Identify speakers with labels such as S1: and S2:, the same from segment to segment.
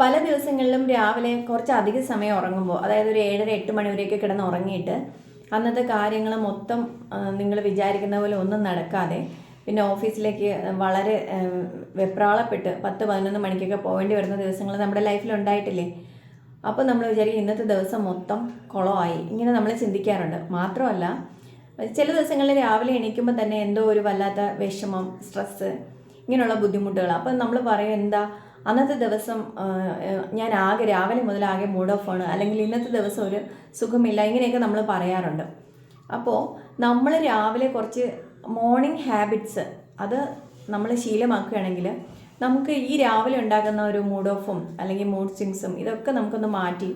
S1: പല ദിവസങ്ങളിലും രാവിലെ കുറച്ച് അധിക സമയം ഉറങ്ങുമ്പോൾ അതായത് ഒരു ഏഴര എട്ട് മണി വരെയൊക്കെ കിടന്ന് ഉറങ്ങിയിട്ട് അന്നത്തെ കാര്യങ്ങൾ മൊത്തം നിങ്ങൾ വിചാരിക്കുന്ന പോലെ ഒന്നും നടക്കാതെ പിന്നെ ഓഫീസിലേക്ക് വളരെ വെപ്രാളപ്പെട്ട് പത്ത് പതിനൊന്ന് മണിക്കൊക്കെ പോകേണ്ടി വരുന്ന ദിവസങ്ങൾ നമ്മുടെ ലൈഫിൽ ഉണ്ടായിട്ടില്ലേ? അപ്പോൾ നമ്മൾ വിചാരിക്കും ഇന്നത്തെ ദിവസം മൊത്തം കുളമായി. ഇങ്ങനെ നമ്മൾ ചിന്തിക്കാറുണ്ട്. മാത്രമല്ല ചില ദിവസങ്ങളിൽ രാവിലെ എണീക്കുമ്പോൾ തന്നെ എന്തോ ഒരു വല്ലാത്ത വിഷമം സ്ട്രെസ്സ് ഇങ്ങനെയുള്ള ബുദ്ധിമുട്ടുകൾ. അപ്പോൾ നമ്മൾ പറയും എന്താ അന്നത്തെ ദിവസം ഞാൻ ആകെ രാവിലെ മുതൽ ആകെ മൂഡ് ഓഫ് ആണ്. അല്ലെങ്കിൽ ഇന്നത്തെ ദിവസം ഒരു സുഖമില്ല. ഇങ്ങനെയൊക്കെ നമ്മൾ പറയാറുണ്ട്. അപ്പോൾ നമ്മൾ രാവിലെ കുറച്ച് മോർണിംഗ് ഹാബിറ്റ്സ് അത് നമ്മൾ ശീലമാക്കുകയാണെങ്കിൽ നമുക്ക് ഈ രാവിലെ ഉണ്ടാകുന്ന ഒരു മൂഡ് ഓഫും അല്ലെങ്കിൽ മൂഡ് സ്വിങ്സും ഇതൊക്കെ നമുക്കൊന്ന് മാറ്റി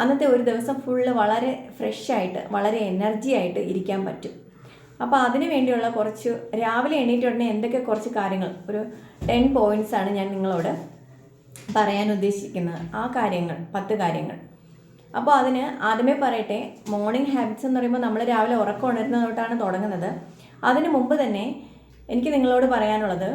S1: അന്നത്തെ ഒരു ദിവസം ഫുള്ള് വളരെ ഫ്രഷ് ആയിട്ട് വളരെ എനർജി ആയിട്ട് ഇരിക്കാൻ പറ്റും. അപ്പോൾ അതിന് വേണ്ടിയുള്ള കുറച്ച് രാവിലെ എണീറ്റ് ഉടനെ എന്തൊക്കെ കുറച്ച് കാര്യങ്ങൾ? ഒരു ടെൻ പോയിന്റ്സ് ആണ് ഞാൻ നിങ്ങളോട് പറയാൻ ഉദ്ദേശിക്കുന്നത് ആ കാര്യങ്ങൾ പത്ത് കാര്യങ്ങൾ. അപ്പോൾ അതിന് ആദ്യമേ പറയട്ടെ മോർണിംഗ് ഹാബിറ്റ്സ് എന്ന് പറയുമ്പോൾ നമ്മൾ രാവിലെ ഉറക്കം ഉണരുന്നത് തൊട്ടാണ് തുടങ്ങുന്നത്. അതിന് മുമ്പ് തന്നെ എനിക്ക് നിങ്ങളോട് പറയാനുള്ളത്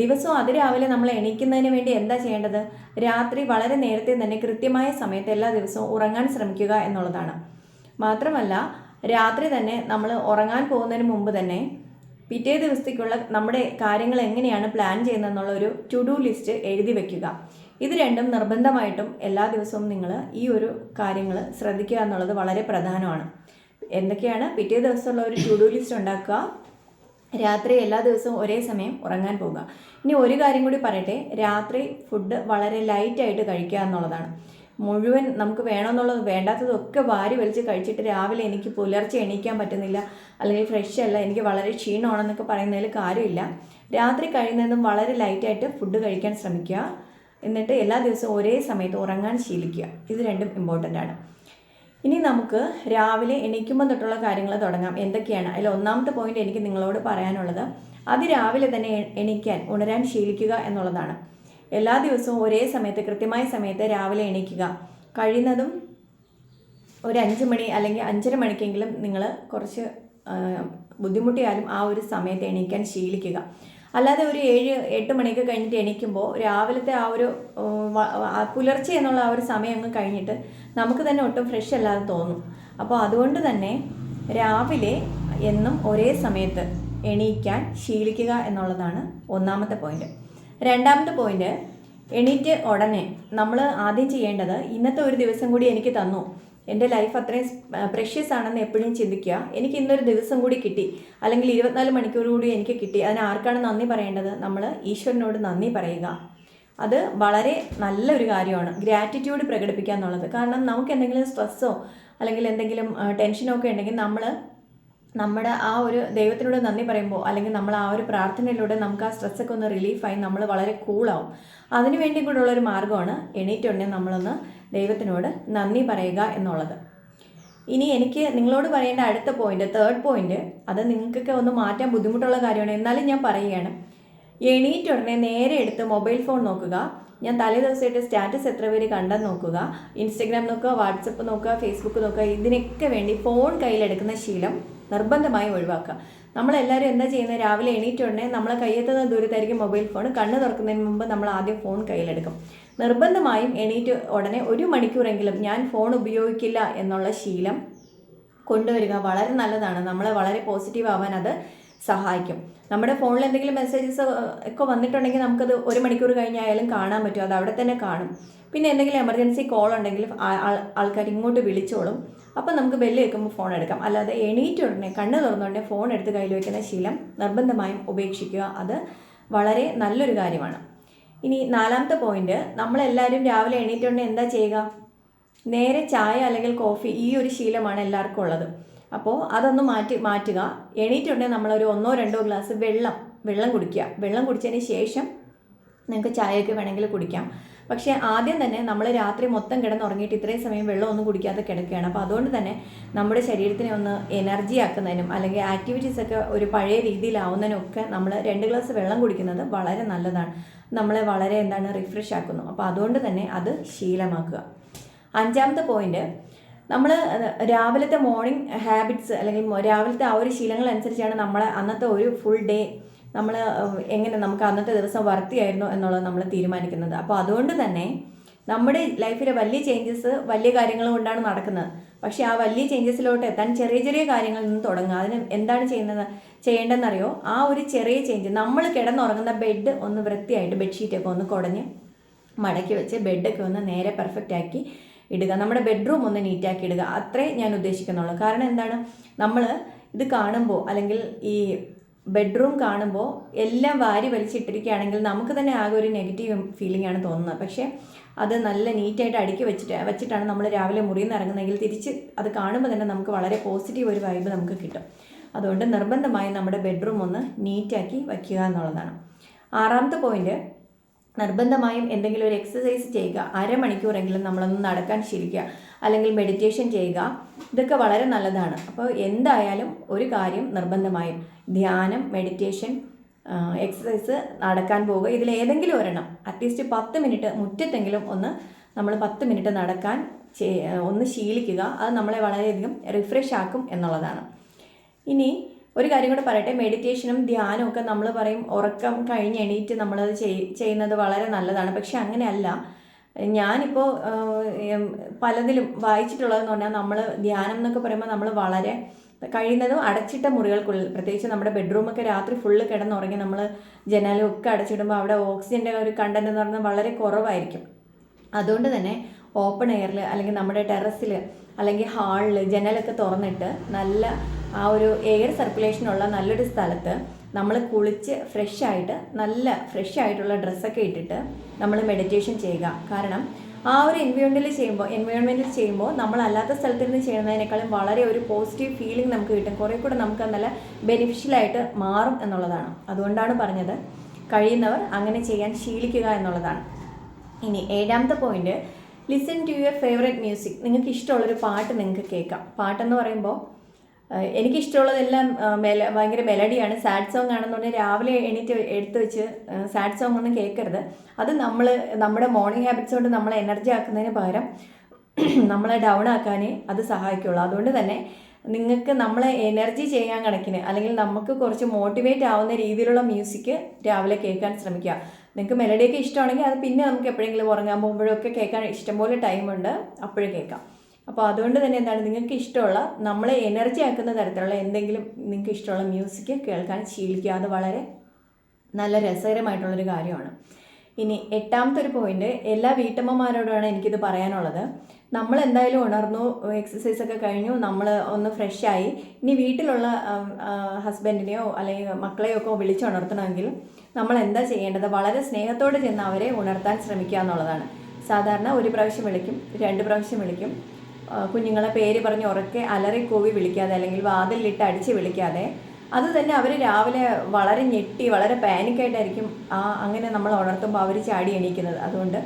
S1: ദിവസവും അതിരാവിലെ നമ്മൾ എണീക്കുന്നതിന് വേണ്ടി എന്താ ചെയ്യേണ്ടത്? രാത്രി വളരെ നേരത്തെ തന്നെ കൃത്യമായ സമയത്ത് എല്ലാ ദിവസവും ഉറങ്ങാൻ ശ്രമിക്കുക എന്നുള്ളതാണ്. മാത്രമല്ല രാത്രി തന്നെ നമ്മൾ ഉറങ്ങാൻ പോകുന്നതിന് മുമ്പ് തന്നെ പിറ്റേ ദിവസത്തേക്കുള്ള നമ്മുടെ കാര്യങ്ങൾ എങ്ങനെയാണ് പ്ലാൻ ചെയ്യുന്നതെന്നുള്ള ഒരു ടു ഡു ലിസ്റ്റ് എഴുതി വെക്കുക. ഇത് രണ്ടും നിർബന്ധമായിട്ടും എല്ലാ ദിവസവും നിങ്ങൾ ഈ ഒരു കാര്യങ്ങൾ ശ്രദ്ധിക്കുക എന്നുള്ളത് വളരെ പ്രധാനമാണ്. എന്തൊക്കെയാണ്? പിറ്റേ ദിവസമുള്ള ഒരു ടു ഡു ലിസ്റ്റ് ഉണ്ടാക്കുക. രാത്രി എല്ലാ ദിവസവും ഒരേ സമയം ഉറങ്ങാൻ പോകുക ഇനി ഒരു കാര്യം കൂടി പറയട്ടെ. രാത്രി ഫുഡ് വളരെ ലൈറ്റായിട്ട് കഴിക്കുക എന്നുള്ളതാണ്. മുഴുവൻ നമുക്ക് വേണമെന്നുള്ളത് വേണ്ടാത്തതൊക്കെ വാരി വലിച്ച് കഴിച്ചിട്ട് രാവിലെ എനിക്ക് പുലർച്ചെ എണീക്കാൻ പറ്റുന്നില്ല അല്ലെങ്കിൽ ഫ്രഷ് അല്ല എനിക്ക് വളരെ ക്ഷീണമാണെന്നൊക്കെ പറയുന്നതിൽ കാര്യമില്ല. രാത്രി കഴിയുന്നതും വളരെ ലൈറ്റായിട്ട് ഫുഡ് കഴിക്കാൻ ശ്രമിക്കുക. എന്നിട്ട് എല്ലാ ദിവസവും ഒരേ സമയത്ത് ഉറങ്ങാൻ ശീലിക്കുക. ഇത് രണ്ടും ഇമ്പോർട്ടന്റ് ആണ്. ഇനി നമുക്ക് രാവിലെ എണീക്കുമ്പോൾ തൊട്ടുള്ള കാര്യങ്ങൾ തുടങ്ങാം. എന്തൊക്കെയാണ്? അതിൽ ഒന്നാമത്തെ പോയിന്റ് എനിക്ക് നിങ്ങളോട് പറയാനുള്ളത്. അതിരാവിലെ തന്നെ എണീക്കാൻ ഉണരാൻ ശീലിക്കുക എന്നുള്ളതാണ്. എല്ലാ ദിവസവും ഒരേ സമയത്ത് കൃത്യമായ സമയത്ത് രാവിലെ എണീക്കുക. കഴിയുന്നതും ഒരു അഞ്ച് മണി അല്ലെങ്കിൽ അഞ്ചര മണിക്കെങ്കിലും നിങ്ങൾ കുറച്ച് ബുദ്ധിമുട്ടിയാലും ആ ഒരു സമയത്ത് എണീക്കാൻ ശീലിക്കുക. അല്ലാതെ ഒരു ഏഴ് എട്ട് മണിയൊക്കെ കഴിഞ്ഞിട്ട് എണീക്കുമ്പോൾ രാവിലത്തെ ആ ഒരു പുലർച്ചെ എന്നുള്ള ആ ഒരു സമയം അങ്ങ് കഴിഞ്ഞിട്ട് നമുക്ക് തന്നെ ഒട്ടും ഫ്രഷ് അല്ലാതെ തോന്നും. അപ്പോൾ അതുകൊണ്ട് തന്നെ രാവിലെ എന്നും ഒരേ സമയത്ത് എണീക്കാൻ ശീലിക്കുക എന്നുള്ളതാണ് ഒന്നാമത്തെ പോയിന്റ് രണ്ടാമത്തെ പോയിന്റ് എണീറ്റ് ഉടനെ നമ്മൾ ആദ്യം ചെയ്യേണ്ടത് ഇന്നത്തെ ഒരു ദിവസം കൂടി എനിക്ക് തന്നു. എന്റെ ലൈഫ് അത്രയും പ്രഷ്യസ് ആണെന്ന് എപ്പോഴും ചിന്തിക്കുക. എനിക്ക് ഇന്നൊരു ദിവസം കൂടി കിട്ടി. അല്ലെങ്കിൽ ഇരുപത്തിനാല് മണിക്കൂർ കൂടി എനിക്ക് കിട്ടി. അതിന് ആർക്കാണ് നന്ദി പറയേണ്ടത്? നമ്മൾ ഈശ്വരനോട് നന്ദി പറയുക. അത് വളരെ നല്ലൊരു കാര്യമാണ്. ഗ്രാറ്റിറ്റ്യൂഡ് പ്രകടിപ്പിക്കുക എന്നുള്ളത്. കാരണം നമുക്ക് എന്തെങ്കിലും സ്ട്രെസ്സോ അല്ലെങ്കിൽ എന്തെങ്കിലും ടെൻഷനോ ഒക്കെ ഉണ്ടെങ്കിൽ നമ്മൾ നമ്മുടെ ആ ഒരു ദൈവത്തിനോട് നന്ദി പറയുമ്പോൾ അല്ലെങ്കിൽ നമ്മൾ ആ ഒരു പ്രാർത്ഥനയിലൂടെ നമുക്ക് ആ സ്ട്രെസ്സൊക്കെ ഒന്ന് റിലീഫായി നമ്മൾ വളരെ കൂളാവും അതിനു വേണ്ടി കൂടെയുള്ള ഒരു മാർഗമാണ് എണീറ്റുണ്ടെങ്കിൽ നമ്മളൊന്ന് ദൈവത്തിനോട് നന്ദി പറയുക എന്നുള്ളത്. ഇനി എനിക്ക് നിങ്ങളോട് പറയേണ്ട അടുത്ത പോയിന്റ് തേർഡ് പോയിന്റ് അത് നിങ്ങൾക്കൊക്കെ ഒന്ന് മാറ്റാൻ ബുദ്ധിമുട്ടുള്ള കാര്യമാണ്. എന്നാലും ഞാൻ പറയുകയാണ്. എണീറ്റ് ഉടനെ നേരെ എടുത്ത് മൊബൈൽ ഫോൺ നോക്കുക. ഞാൻ തലേ ദിവസമായിട്ട് സ്റ്റാറ്റസ് എത്ര പേര് കണ്ടെന്ന് നോക്കുക. ഇൻസ്റ്റഗ്രാം നോക്കുക വാട്സപ്പ് നോക്കുക ഫേസ്ബുക്ക് നോക്കുക ഇതിനൊക്കെ വേണ്ടി ഫോൺ കയ്യിലെടുക്കുന്ന ശീലം നിർബന്ധമായി ഒഴിവാക്കുക. നമ്മളെല്ലാവരും എന്താ ചെയ്യുന്നത്? രാവിലെ എണീറ്റ് ഉടനെ നമ്മളെ കയ്യെത്തുന്ന ദൂരത്തായിരിക്കും മൊബൈൽ ഫോൺ. കണ്ണ് തുറക്കുന്നതിന് മുമ്പ് നമ്മൾ ആദ്യം ഫോൺ കയ്യിലെടുക്കും. നിർബന്ധമായും എണീറ്റ് ഉടനെ ഒരു മണിക്കൂറെങ്കിലും ഞാൻ ഫോൺ ഉപയോഗിക്കില്ല എന്നുള്ള ശീലം കൊണ്ടുവരിക വളരെ നല്ലതാണ്. നമ്മളെ വളരെ പോസിറ്റീവ് ആവാൻ അത് സഹായിക്കും. നമ്മുടെ ഫോണിൽ എന്തെങ്കിലും മെസ്സേജസ് ഒക്കെ വന്നിട്ടുണ്ടെങ്കിൽ നമുക്കത് ഒരു മണിക്കൂർ കഴിഞ്ഞായാലും കാണാൻ പറ്റും. അത് അവിടെ തന്നെ കാണും. പിന്നെ എന്തെങ്കിലും എമർജൻസി കോൾ ഉണ്ടെങ്കിൽ ആൾക്കാർ ഇങ്ങോട്ട് വിളിച്ചോളും. അപ്പം നമുക്ക് ബെല്ല് വെക്കുമ്പോൾ ഫോൺ എടുക്കാം. അല്ലാതെ എണീറ്റ് ഉടനെ കണ്ണ് തുറന്നുടനെ ഫോൺ എടുത്ത് കയ്യിൽ വയ്ക്കുന്ന ശീലം നിർബന്ധമായും ഉപേക്ഷിക്കുക. അത് വളരെ നല്ലൊരു കാര്യമാണ്. ഇനി നാലാമത്തെ പോയിന്റ് നമ്മളെല്ലാവരും രാവിലെ എണീറ്റുടനെ എന്താ ചെയ്യുക? നേരെ ചായ അല്ലെങ്കിൽ കോഫി ഈ ഒരു ശീലമാണ് എല്ലാവർക്കും ഉള്ളത്. അപ്പോൾ അതൊന്ന് മാറ്റി മാറ്റുക. എണീറ്റുണ്ടെങ്കിൽ നമ്മളൊരു ഒന്നോ രണ്ടോ ഗ്ലാസ് വെള്ളം വെള്ളം കുടിക്കുക. വെള്ളം കുടിച്ചതിന് ശേഷം നിങ്ങൾക്ക് ചായയൊക്കെ വേണമെങ്കിൽ കുടിക്കാം. പക്ഷേ ആദ്യം തന്നെ നമ്മൾ രാത്രി മൊത്തം കിടന്നുറങ്ങിയിട്ട് ഇത്രയും സമയം വെള്ളം ഒന്നും കുടിക്കാതെ കിടക്കുകയാണ്. അപ്പോൾ അതുകൊണ്ട് തന്നെ നമ്മുടെ ശരീരത്തിനെ ഒന്ന് എനർജി ആക്കുന്നതിനും അല്ലെങ്കിൽ ആക്ടിവിറ്റീസ് ഒക്കെ ഒരു പഴയ രീതിയിലാവുന്നതിനും ഒക്കെ നമ്മൾ രണ്ട് ഗ്ലാസ് വെള്ളം കുടിക്കുന്നത് വളരെ നല്ലതാണ്. നമ്മളെ വളരെ എന്താണ് റിഫ്രഷ് ആക്കുന്നു. അപ്പോൾ അതുകൊണ്ട് തന്നെ അത് ശീലമാക്കുക. അഞ്ചാമത്തെ പോയിന്റ് നമ്മൾ രാവിലത്തെ മോർണിംഗ് ഹാബിറ്റ്സ് അല്ലെങ്കിൽ രാവിലത്തെ ആ ഒരു ശീലങ്ങൾ അനുസരിച്ചാണ് നമ്മൾ അന്നത്തെ ഒരു ഫുൾ ഡേ നമ്മൾ എങ്ങനെ നമുക്ക് അന്നത്തെ ദിവസം വർത്തിയായിരുന്നു എന്നുള്ളത് നമ്മൾ തീരുമാനിക്കുന്നത്. അപ്പോൾ അതുകൊണ്ട് തന്നെ നമ്മുടെ ലൈഫിലെ വലിയ ചേഞ്ചസ് വലിയ കാര്യങ്ങൾ കൊണ്ടാണ് നടക്കുന്നത്. പക്ഷേ ആ വലിയ ചേഞ്ചസിലോട്ട് എത്താൻ ചെറിയ ചെറിയ കാര്യങ്ങളിൽ നിന്ന് തുടങ്ങുക. അതിന് എന്താണ് ചെയ്യുന്നത്? ചെയ്യേണ്ടതെന്നറിയോ? ആ ഒരു ചെറിയ ചേഞ്ച് നമ്മൾ കിടന്നുറങ്ങുന്ന ബെഡ് ഒന്ന് വൃത്തിയായിട്ട് ബെഡ്ഷീറ്റൊക്കെ ഒന്ന് കുടഞ്ഞ് മടക്കി വെച്ച് ബെഡൊക്കെ ഒന്ന് നേരെ പെർഫെക്റ്റ് ആക്കി ഇടുക നമ്മുടെ ബെഡ്റൂം ഒന്ന് നീറ്റാക്കി ഇടുക. അത്രേ ഞാൻ ഉദ്ദേശിക്കുന്നുള്ളൂ. കാരണം എന്താണ്? നമ്മൾ ഇത് കാണുമ്പോൾ അല്ലെങ്കിൽ ഈ ബെഡ്റൂം കാണുമ്പോൾ എല്ലാം വാരി വലിച്ചിട്ടിരിക്കുകയാണെങ്കിൽ നമുക്ക് തന്നെ ആകെ ഒരു നെഗറ്റീവ് ഫീലിംഗ് ആണ് തോന്നുന്നത്. പക്ഷേ അത് നല്ല നീറ്റായിട്ട് അടുക്കി വെച്ചിട്ട് വെച്ചിട്ടാണ് നമ്മൾ രാവിലെ മുറിയിൽ നിന്ന് ഇറങ്ങുന്നതെങ്കിൽ തിരിച്ച് അത് കാണുമ്പോൾ തന്നെ നമുക്ക് വളരെ പോസിറ്റീവ് ഒരു വൈബ് നമുക്ക് കിട്ടും. അതുകൊണ്ട് നിർബന്ധമായും നമ്മുടെ ബെഡ്റൂം ഒന്ന് നീറ്റാക്കി വയ്ക്കുക എന്നുള്ളതാണ്. ആറാമത്തെ പോയിന്റ് നിർബന്ധമായും എന്തെങ്കിലും ഒരു എക്സസൈസ് ചെയ്യുക. അരമണിക്കൂറെങ്കിലും നമ്മളൊന്ന് നടക്കാൻ ശീലിക്കുക. അല്ലെങ്കിൽ മെഡിറ്റേഷൻ ചെയ്യുക. ഇതൊക്കെ വളരെ നല്ലതാണ്. അപ്പോൾ എന്തായാലും ഒരു കാര്യം നിർബന്ധമായും. ധ്യാനം മെഡിറ്റേഷൻ എക്സസൈസ് നടക്കാൻ പോവുക. ഇതിൽ ഏതെങ്കിലും ഒരെണ്ണം. അറ്റ്ലീസ്റ്റ് പത്ത് മിനിറ്റ് മുറ്റത്തെങ്കിലും ഒന്ന് നമ്മൾ പത്ത് മിനിറ്റ് നടക്കാൻ ഒന്ന് ശീലിക്കുക. അത് നമ്മളെ വളരെയധികം റിഫ്രഷ് ആക്കും എന്നുള്ളതാണ്. ഇനി ഒരു കാര്യം കൂടെ പറയട്ടെ മെഡിറ്റേഷനും ധ്യാനവും ഒക്കെ നമ്മൾ പറയും ഉറക്കം കഴിഞ്ഞ് എണീറ്റ് നമ്മളത് ചെയ്യുന്നത് വളരെ നല്ലതാണ്. പക്ഷെ അങ്ങനെയല്ല. ഞാനിപ്പോൾ പലതിലും വായിച്ചിട്ടുള്ളതെന്ന് പറഞ്ഞാൽ നമ്മൾ ധ്യാനം എന്നൊക്കെ പറയുമ്പോൾ നമ്മൾ വളരെ കഴിയുന്നതും അടച്ചിട്ട മുറികൾക്കുള്ളിൽ പ്രത്യേകിച്ച് നമ്മുടെ ബെഡ്റൂമൊക്കെ രാത്രി ഫുള്ള് കിടന്നുറങ്ങി നമ്മൾ ജനാലും ഒക്കെ അടച്ചിടുമ്പോൾ അവിടെ ഓക്സിജന്റെ ഒരു കണ്ടന്റ് എന്ന് പറഞ്ഞാൽ വളരെ കുറവായിരിക്കും. അതുകൊണ്ട് തന്നെ ഓപ്പൺ എയറിൽ അല്ലെങ്കിൽ നമ്മുടെ ടെറസിൽ അല്ലെങ്കിൽ ഹാളിൽ ജനലൊക്കെ തുറന്നിട്ട് നല്ല ആ ഒരു എയർ സർക്കുലേഷനുള്ള നല്ലൊരു സ്ഥലത്ത് നമ്മൾ കുളിച്ച് ഫ്രഷ് ആയിട്ട് നല്ല ഫ്രഷ് ആയിട്ടുള്ള ഡ്രസ്സൊക്കെ ഇട്ടിട്ട് നമ്മൾ മെഡിറ്റേഷൻ ചെയ്യുക. കാരണം ആ ഒരു എൻവയോൺമെന്റിൽ ചെയ്യുമ്പോൾ എൻവയോൺമെന്റിൽ ചെയ്യുമ്പോൾ നമ്മൾ അല്ലാത്ത സ്ഥലത്തിരുന്ന് ചെയ്യുന്നതിനേക്കാളും വളരെ ഒരു പോസിറ്റീവ് ഫീലിംഗ് നമുക്ക് കിട്ടും. കുറേ കൂടെ നമുക്ക് നല്ല ബെനിഫിഷ്യലായിട്ട് മാറും എന്നുള്ളതാണ്. അതുകൊണ്ടാണ് പറഞ്ഞത് കഴിയുന്നവർ അങ്ങനെ ചെയ്യാൻ ശീലിക്കുക എന്നുള്ളതാണ്. ഇനി ഏഴാമത്തെ point listen to your favourite music നിങ്ങൾക്ക് ഇഷ്ടമുള്ളൊരു പാട്ട് നിങ്ങൾക്ക് കേൾക്കാം. പാട്ടെന്ന് പറയുമ്പോൾ എനിക്കിഷ്ടമുള്ളതെല്ലാം മെല ഭയങ്കര മെലഡിയാണ്. സാഡ് സോങ് ആണെന്ന് പറഞ്ഞാൽ രാവിലെ എണീറ്റ് എടുത്ത് വെച്ച് സാഡ് സോങ് ഒന്നും കേൾക്കരുത്. അത് നമ്മൾ നമ്മുടെ മോർണിംഗ് ഹാബിറ്റ്സ് കൊണ്ട് നമ്മളെ എനർജി ആക്കുന്നതിന് പകരം നമ്മളെ ഡൗൺ ആക്കാനേ അത് സഹായിക്കുള്ളൂ. അതുകൊണ്ട് തന്നെ നിങ്ങൾക്ക് നമ്മളെ എനർജി ചെയ്യാൻ കണക്കിന് അല്ലെങ്കിൽ നമുക്ക് കുറച്ച് മോട്ടിവേറ്റ് ആവുന്ന രീതിയിലുള്ള മ്യൂസിക് രാവിലെ കേൾക്കാൻ ശ്രമിക്കുക. നിങ്ങൾക്ക് മെലഡിയൊക്കെ ഇഷ്ടമാണെങ്കിൽ അത് പിന്നെ നമുക്ക് എപ്പോഴെങ്കിലും ഉറങ്ങാൻ പോകുമ്പോഴൊക്കെ കേൾക്കാൻ ഇഷ്ടംപോലെ ടൈമുണ്ട്. അപ്പോഴും കേൾക്കാം. അപ്പോൾ അതുകൊണ്ട് തന്നെ എന്താണ് നിങ്ങൾക്ക് ഇഷ്ടമുള്ള നമ്മളെ എനർജി ആക്കുന്ന തരത്തിലുള്ള എന്തെങ്കിലും നിങ്ങൾക്ക് ഇഷ്ടമുള്ള മ്യൂസിക് കേൾക്കാൻ ശീലിക്കുക. അത് വളരെ നല്ല രസകരമായിട്ടുള്ളൊരു കാര്യമാണ്. ഇനി എട്ടാമത്തെ ഒരു പോയിന്റ് എല്ലാ വീട്ടമ്മമാരോടാണ് എനിക്കിത് പറയാനുള്ളത്. നമ്മൾ എന്തായാലും ഉണർന്നു എക്സസൈസ് ഒക്കെ കഴിഞ്ഞു നമ്മൾ ഒന്ന് ഫ്രഷായി ഇനി വീട്ടിലുള്ള ഹസ്ബൻഡിനെയോ അല്ലെങ്കിൽ മക്കളെയോ ഒക്കെ വിളിച്ചുണർത്തണമെങ്കിൽ നമ്മൾ എന്താ ചെയ്യേണ്ടത്? വളരെ സ്നേഹത്തോടെ ചെന്ന് അവരെ ഉണർത്താൻ ശ്രമിക്കുക എന്നുള്ളതാണ്. സാധാരണ ഒരു പ്രാവശ്യം വിളിക്കും രണ്ട് പ്രാവശ്യം വിളിക്കും. കുഞ്ഞുങ്ങളെ പേര് പറഞ്ഞ് ഉറക്കെ അലറിക്കൂവി കൂവി വിളിക്കാതെ അല്ലെങ്കിൽ വാതിലിട്ട് അടിച്ച് വിളിക്കാതെ. അത് തന്നെ അവർ രാവിലെ വളരെ ഞെട്ടി വളരെ പാനിക്കായിട്ടായിരിക്കും ആ അങ്ങനെ നമ്മൾ ഉണർത്തുമ്പോൾ അവർ ചാടി എണീക്കുന്നത്. അതുകൊണ്ട്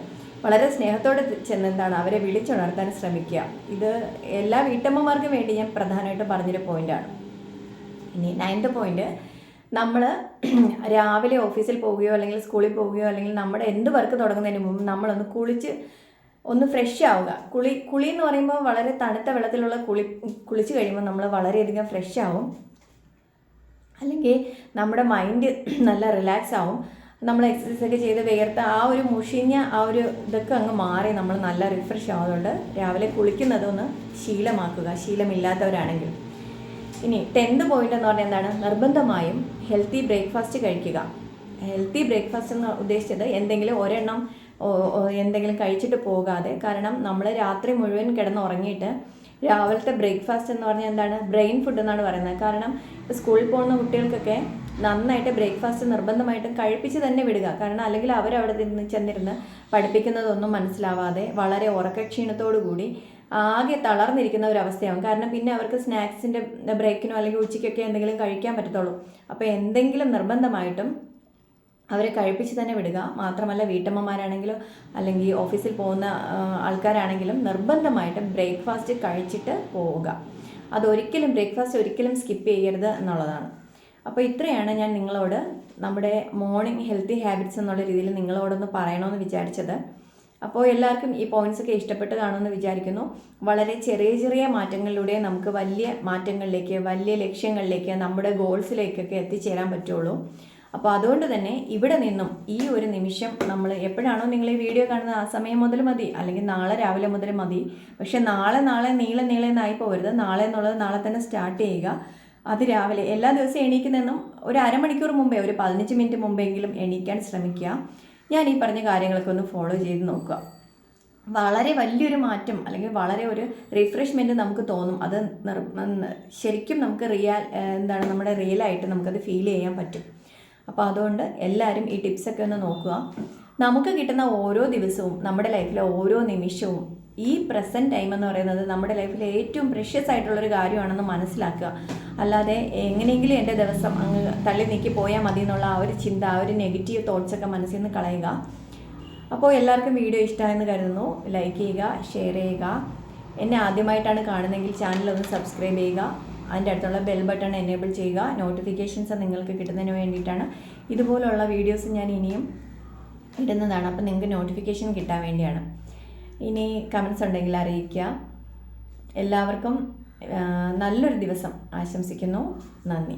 S1: വളരെ സ്നേഹത്തോടെ ചെന്നെന്താണ് അവരെ വിളിച്ചുണർത്താൻ ശ്രമിക്കുക. ഇത് എല്ലാ വീട്ടമ്മമാർക്കും വേണ്ടി ഞാൻ പ്രധാനമായിട്ടും പറഞ്ഞൊരു പോയിന്റാണ് ഇനി നയൻത് പോയിന്റ് നമ്മൾ രാവിലെ ഓഫീസിൽ പോവുകയോ അല്ലെങ്കിൽ സ്കൂളിൽ പോവുകയോ അല്ലെങ്കിൽ നമ്മുടെ എന്ത് വർക്ക് തുടങ്ങുന്നതിന് മുമ്പ് നമ്മളൊന്ന് കുളിച്ച് ഒന്ന് ഫ്രഷ് ആവുക. കുളി കുളി എന്ന് പറയുമ്പോൾ വളരെ തണുത്ത വെള്ളത്തിലുള്ള കുളി കുളിച്ച് കഴിയുമ്പോൾ നമ്മൾ വളരെയധികം ഫ്രഷ് ആവും. അല്ലെങ്കിൽ നമ്മുടെ മൈൻഡ് നല്ല റിലാക്സ് ആവും. നമ്മൾ എക്സസൈസ് ഒക്കെ ചെയ്ത് വേർത്ത് ആ ഒരു മുഷിഞ്ഞ ആ ഒരു ഇതൊക്കെ അങ്ങ് മാറി നമ്മൾ നല്ല റിഫ്രഷ് ആവുന്നുണ്ട് രാവിലെ കുളിക്കുന്നതൊന്ന് ശീലമാക്കുക. ശീലമില്ലാത്തവരാണെങ്കിൽ. ഇനി ടെൻത്ത് പോയിന്റ് എന്ന് പറഞ്ഞാൽ എന്താണ്? നിർബന്ധമായും ഹെൽത്തി ബ്രേക്ക്ഫാസ്റ്റ് കഴിക്കുക. ഹെൽത്തി ബ്രേക്ക്ഫാസ്റ്റ് എന്ന് ഉദ്ദേശിച്ചത് എന്തെങ്കിലും ഒരെണ്ണം എന്തെങ്കിലും കഴിച്ചിട്ട് പോകാതെ. കാരണം നമ്മൾ രാത്രി മുഴുവൻ കിടന്ന് ഉറങ്ങിയിട്ട് രാവിലത്തെ ബ്രേക്ക്ഫാസ്റ്റ് എന്ന് പറഞ്ഞാൽ എന്താണ്? ബ്രെയിൻ ഫുഡ് എന്നാണ് പറയുന്നത്. കാരണം സ്കൂളിൽ പോകുന്ന കുട്ടികൾക്കൊക്കെ നന്നായിട്ട് ബ്രേക്ക്ഫാസ്റ്റ് നിർബന്ധമായിട്ടും കഴിപ്പിച്ച് തന്നെ വിടുക. കാരണം അല്ലെങ്കിൽ അവരവിടെ നിന്ന് ചെന്നിരുന്ന് പഠിപ്പിക്കുന്നതൊന്നും മനസ്സിലാവാതെ വളരെ ഉറക്കക്ഷീണത്തോടു കൂടി ആകെ തളർന്നിരിക്കുന്ന ഒരു അവസ്ഥയാകും കാരണം പിന്നെ അവർക്ക് സ്നാക്സിന്റെ ബ്രേക്കിനോ അല്ലെങ്കിൽ ഉച്ചയ്ക്കൊക്കെ എന്തെങ്കിലും കഴിക്കാൻ പറ്റത്തുള്ളൂ. അപ്പോൾ എന്തെങ്കിലും നിർബന്ധമായിട്ടും അവരെ കഴിപ്പിച്ച് തന്നെ വിടുക. മാത്രമല്ല വീട്ടമ്മമാരാണെങ്കിലും അല്ലെങ്കിൽ ഓഫീസിൽ പോകുന്ന ആൾക്കാരാണെങ്കിലും നിർബന്ധമായിട്ട് ബ്രേക്ക്ഫാസ്റ്റ് കഴിച്ചിട്ട് പോവുക. അതൊരിക്കലും ബ്രേക്ക്ഫാസ്റ്റ് ഒരിക്കലും സ്കിപ്പ് ചെയ്യരുത് എന്നുള്ളതാണ്. അപ്പോൾ ഇത്രയാണ് ഞാൻ നിങ്ങളോട് നമ്മുടെ മോർണിംഗ് ഹെൽത്തി ഹാബിറ്റ്സ് എന്നുള്ള രീതിയിൽ നിങ്ങളോടൊന്ന് പറയണമെന്ന് വിചാരിച്ചത്. അപ്പോൾ എല്ലാവർക്കും ഈ പോയിന്റ്സ് ഒക്കെ ഇഷ്ടപ്പെട്ട് കാണുമെന്ന് വിചാരിക്കുന്നു. വളരെ ചെറിയ ചെറിയ മാറ്റങ്ങളിലൂടെ നമുക്ക് വലിയ മാറ്റങ്ങളിലേക്ക് വലിയ ലക്ഷ്യങ്ങളിലേക്ക് നമ്മുടെ ഗോൾസിലേക്കൊക്കെ എത്തിച്ചേരാൻ പറ്റുള്ളൂ. അപ്പോൾ അതുകൊണ്ട് തന്നെ ഇവിടെ നിന്നും ഈ ഒരു നിമിഷം നമ്മൾ എപ്പോഴാണോ നിങ്ങൾ ഈ വീഡിയോ കാണുന്നത് ആ സമയം മുതൽ മതി അല്ലെങ്കിൽ നാളെ രാവിലെ മുതൽ മതി. പക്ഷേ നാളെ നാളെ നീളെ നീളെ എന്നായി പോകരുത്. നാളെ എന്നുള്ളത് നാളെ തന്നെ സ്റ്റാർട്ട് ചെയ്യുക. അത് രാവിലെ എല്ലാ ദിവസവും എണീക്കുന്നതെന്നും ഒരു അരമണിക്കൂർ മുമ്പേ ഒരു പതിനഞ്ച് മിനിറ്റ് മുമ്പെങ്കിലും എണീക്കാൻ ശ്രമിക്കുക. ഞാൻ ഈ പറഞ്ഞ കാര്യങ്ങളൊക്കെ ഒന്ന് ഫോളോ ചെയ്ത് നോക്കുക. വളരെ വലിയൊരു മാറ്റം അല്ലെങ്കിൽ വളരെ ഒരു റിഫ്രഷ്മെന്റ് നമുക്ക് തോന്നും. അത് ശരിക്കും നമുക്ക് റിയൽ എന്താണ് നമ്മുടെ റിയലായിട്ട് നമുക്കത് ഫീൽ ചെയ്യാൻ പറ്റും. അപ്പോൾ അതുകൊണ്ട് എല്ലാവരും ഈ ടിപ്സൊക്കെ ഒന്ന് നോക്കുക. നമുക്ക് കിട്ടുന്ന ഓരോ ദിവസവും നമ്മുടെ ലൈഫിലെ ഓരോ നിമിഷവും ഈ പ്രസന്റ് ടൈം എന്ന് പറയുന്നത് നമ്മുടെ ലൈഫിലെ ഏറ്റവും പ്രഷ്യസ് ആയിട്ടുള്ളൊരു കാര്യമാണെന്ന് മനസ്സിലാക്കുക. അല്ലാതെ എങ്ങനെയെങ്കിലും എന്റെ ദിവസം അങ്ങ് തള്ളി നീക്കി പോയാൽ മതി എന്നുള്ള ആ ഒരു ചിന്ത ആ ഒരു നെഗറ്റീവ് തോട്ട്സൊക്കെ മനസ്സിൽ നിന്ന് കളയുക. അപ്പോൾ എല്ലാവർക്കും വീഡിയോ ഇഷ്ടമായെന്ന് കരുതുന്നു. ലൈക്ക് ചെയ്യുക ഷെയർ ചെയ്യുക. എന്നെ ആദ്യമായിട്ടാണ് കാണുന്നതെങ്കിൽ ചാനൽ ഒന്ന് സബ്സ്ക്രൈബ് ചെയ്യുക. അതിന്റെ അടുത്തുള്ള ബെൽ ബട്ടൺ എനേബിൾ ചെയ്യുക. നോട്ടിഫിക്കേഷൻസ് നിങ്ങൾക്ക് കിട്ടുന്നതിന് വേണ്ടിയിട്ടാണ്. ഇതുപോലുള്ള വീഡിയോസ് ഞാൻ ഇനിയും ഇടുന്നതാണ്. അപ്പോൾ നിങ്ങൾക്ക് നോട്ടിഫിക്കേഷൻ കിട്ടാൻ വേണ്ടിയാണ്. ഇനി കമൻസ് ഉണ്ടെങ്കിൽ അറിയിക്കുക. എല്ലാവർക്കും നല്ലൊരു ദിവസം ആശംസിക്കുന്നു. നന്ദി.